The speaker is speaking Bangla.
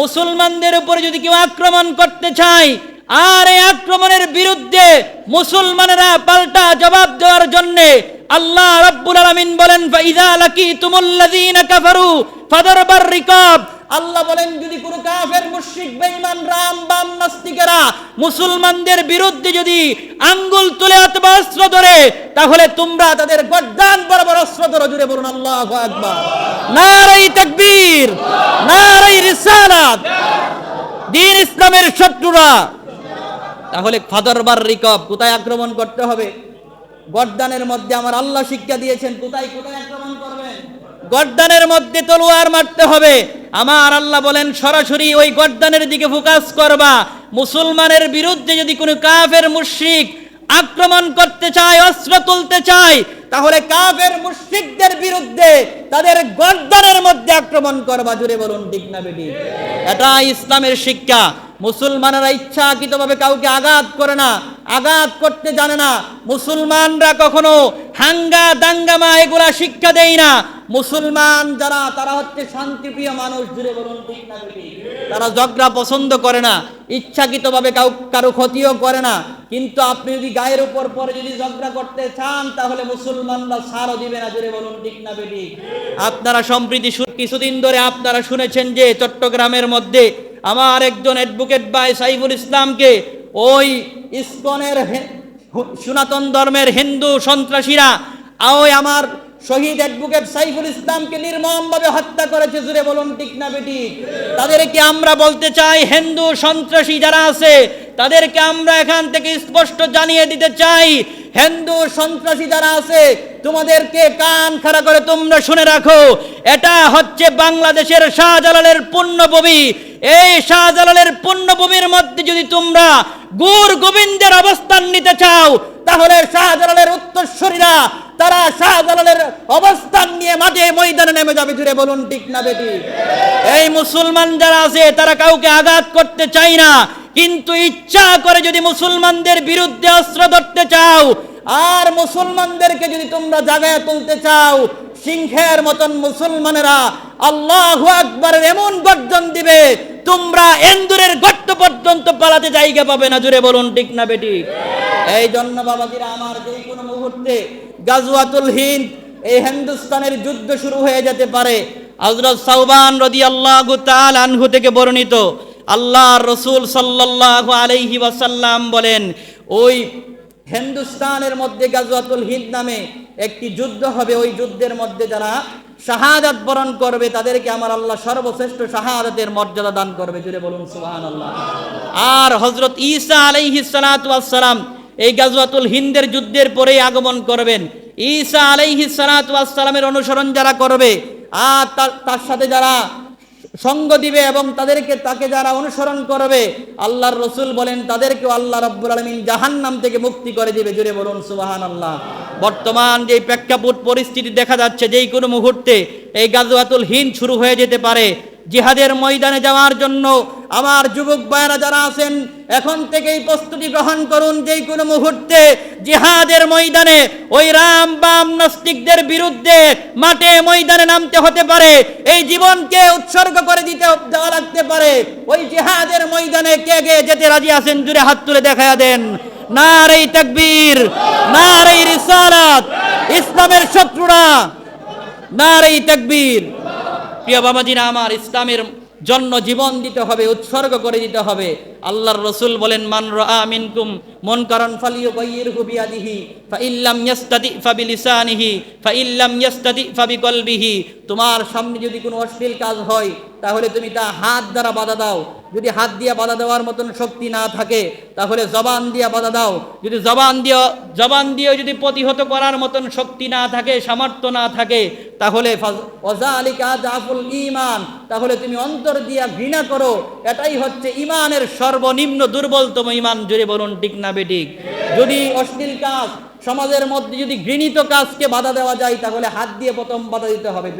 মুসলমানদের উপরে যদি কেউ আক্রমণ করতে চায়, আর এই আক্রমণের বিরুদ্ধে মুসলমানেরা পাল্টা জবাব দেওয়ার জন্য আল্লাহ রাব্বুল আলামিন বলেন কাফারু ফাদরবার রিকাব। আল্লাহ বলেন, যদি কোনো কাফের, মুশরিক, বেঈমান, রাম, বাম, নাস্তিকেরা মুসলমানদের বিরুদ্ধে যদি আঙ্গুল তুলে অথবা অস্ত্র ধরে, তাহলে তোমরা তাদের গর্দান বরাবর অস্ত্র ধরো। জুড়ে বলুন, আল্লাহু আকবার। নারাই তাকবীর, নারাই রিসালাত। দিন ইসলামের শত্রুরা। তাহলে ফাদরবার রিকব, কোথায় আক্রমণ করতে হবে? গর্দানের মধ্যে আমার আল্লাহ শিক্ষা দিয়েছেন, কোথায় কোথায় আক্রমণ করবেন? গর্দানের মধ্যে তলোয়ার মারতে হবে। আমার আল্লাহ বলেন, সরাসরি ওই গর্দানের দিকে ফোকাস করবা। মুসলমানের বিরুদ্ধে যদি কোনো কাফের মুশরিক আক্রমণ করতে চায়, অস্ত্র তুলতে চায় তাহলে কাফের মুশরিকদের বিরুদ্ধে তাদের গর্দানের মধ্যে আক্রমণ করবা। জুড়ে বলুন, ঠিক না বেটি? এটা ইসলামের শিক্ষা। মুসলমানেরা ইচ্ছাকৃতভাবে কাউকে আঘাত করে না, আঘাত করতে জানে না। মুসলমানরা কখনো হাঙ্গা দাঙ্গামা এগুলা শিক্ষা দেয় না। মুসলমান যারা, তারা হচ্ছে শান্তিপ্রিয় মানুষ জুড়ে বলুন তারা ঝগড়া পছন্দ করে না, ইচ্ছাকৃতভাবে কাউ, কারও ক্ষতিও করে না। কিন্তু আপনি যদি গায়ের উপর পরে যদি ঝগড়া করতে চান, তাহলে মুসলমানরা সারও দিবে না জুড়ে বলুন ঠিক না বেটি আপনারা সম্প্রীতি কিছুদিন ধরে আপনারা শুনেছেন যে চট্টগ্রামের মধ্যে আমার একজন অ্যাডভোকেট ভাই সাইফুল ইসলামকে, ওই ইসকনের সনাতন ধর্মের হিন্দু সন্ত্রাসীরা, ওই আমার শহীদ অ্যাডভোকেট সাইফুল ইসলামকে নির্মমভাবে হত্যা করেছে, জুড়ে বলুন, ঠিক না বেটি? তাদেরকে আমরা বলতে চাই, হিন্দু সন্ত্রাসী যারা আছে, তাদেরকে আমরা এখান থেকে স্পষ্ট জানিয়ে দিতে চাই, হিন্দু সন্ত্রাসী যারা আছে তোমাদেরকে কান খাড়া করে তোমরা শুনে রাখো, এটা হচ্ছে বাংলাদেশের শাহজালালের পুণ্যভূমি। এই শাহজালালের পুণ্যভূমির মধ্যে যদি তোমরা গুর গোবিন্দের অবস্থান নিতে চাও, তাহলে শাহজালালের উত্তরসূরিরা, তারা শাহজালালের অবস্থান নিয়ে মাঠে ময়দানে নেমে যাবে। জুড়ে বলুন, ঠিক না বেটি? এই মুসলমান যারা আছে, তারা কাউকে আঘাত করতে চায় না। কিন্তু ইচ্ছা করে যদি মুসলমানদের বিরুদ্ধে অস্ত্র ধরতে চাও আর মুসলমানদেরকে যদি তোমরা জাগায় তুলতে চাও, সিংহের মতন মুসলমানেরা আল্লাহ আকবরের এমন গর্জন দিবে, তোমরা এন্দুরের গর্ত পর্যন্ত পালাতে জায়গা পাবে না। জুড়ে বলুন, ঠিক না বেটি? এই জন্য বাবাজিরা, আমার যে কোনো মুহূর্তে গাজওয়াতুল হিন্দ, এই হিন্দুস্তানের যুদ্ধ শুরু হয়ে যেতে পারে। হযরত সাউবান রাদিয়াল্লাহু তাল আনহু থেকে বর্ণিত আল্লাহ রসুল সাল্লাল্লাহু আলাইহি ওয়াসাল্লাম বলেন, ওই হিন্দুস্তানের মধ্যে গাজওয়াতুল হিন্দ নামে একটি যুদ্ধ হবে, ওই যুদ্ধের মধ্যে যারা শাহাদাত বরণ করবে, তাদেরকে আমার আল্লাহ সর্বশ্রেষ্ঠ শাহাদাতের মর্যাদা দান করবে। জুড়ে বলুন সুহান আল্লাহ আর হজরত ঈসা আলাইহিস সালাতু সালাম এই গাজওয়াতুল হিন্দের যুদ্ধের পরেই আগমন করবেন। ঈসা আলাইহিস সালাতু ওয়াস সালামের অনুসরণ যারা করবে, আর তার সাথে যারা সঙ্গ দিবে এবং তাদেরকে তাকে যারা অনুসরণ করবে, আল্লাহর রসুল বলেন তাদেরকে আল্লাহ রব্বুল আলমিন জাহান্নাম থেকে মুক্তি করে দিবে। জুড়ে বলুন সুবাহান আল্লাহ বর্তমান যে প্রেক্ষাপট পরিস্থিতি দেখা যাচ্ছে, যেই কোনো মুহূর্তে এই গাজওয়াতুল হিন শুরু হয়ে যেতে পারে। জিহাদের ময়দানে যাওয়ার জন্য আমার যুবক ভাইয়েরা যারা আছেন, এখন থেকেই প্রস্তুতি গ্রহণ করুন যে কোনো মুহূর্তে জিহাদের ময়দানে ওই রাম বাম নাস্তিকদের বিরুদ্ধে মাঠে ময়দানে নামতে হতে পারে, এই জীবনকে উৎসর্গ করে দিতে দেওয়া লাগতে পারে। ওই জিহাদের ময়দানে কে কে যেতে রাজি আছেন, জুড়ে হাত তুলে দেখা দেন। নারী তাকবীর নারী রিসালাত, ইসলামের শত্রুরা নারী তাকবীর। প্রিয় বাবাজিরা আমার ইসলামের জন্য জীবন দিতে হবে উৎসর্গ করে দিতে হবে। আল্লাহর রসুল বলেন, মান রা মিনকুম মন কারণ ফালিও গাইয়ের হুবিয়াদিহি ফা ইল্লাম ইয়াস্তাদি ফাবি লিসানিহি ফা ইল্লাম ইয়াস্তাদি ফাবি কলবিহি তোমার সামনে যদি কোনো অশ্লীল কাজ হয়, তাহলে তুমি তা হাত দ্বারা বাধা দাও। যদি হাত দিয়ে বাধা দেওয়ার মতন শক্তি না থাকে, তাহলে জবান দিয়ে বাধা দাও। যদি জবান দিয়ে জবান দিয়ে যদি প্রতিহত করার মতন শক্তি না থাকে, সামর্থ্য না থাকে, তাহলে ওয়াজালিকা জাফুল ইমান তাহলে তুমি অন্তর দিয়া ঘৃণা করো। এটাই হচ্ছে ইমানের সর্বনিম্ন দুর্বলতম ইমান জুড়ে বলুন, ঠিক না বেঠিক? যদি অশ্লীল কাজ, সমাজের মধ্যে যদি ঘৃণিত কাজকে বাধা দেওয়া যায়, তাহলে হাত দিয়ে প্রথম বাধা দিতে হবে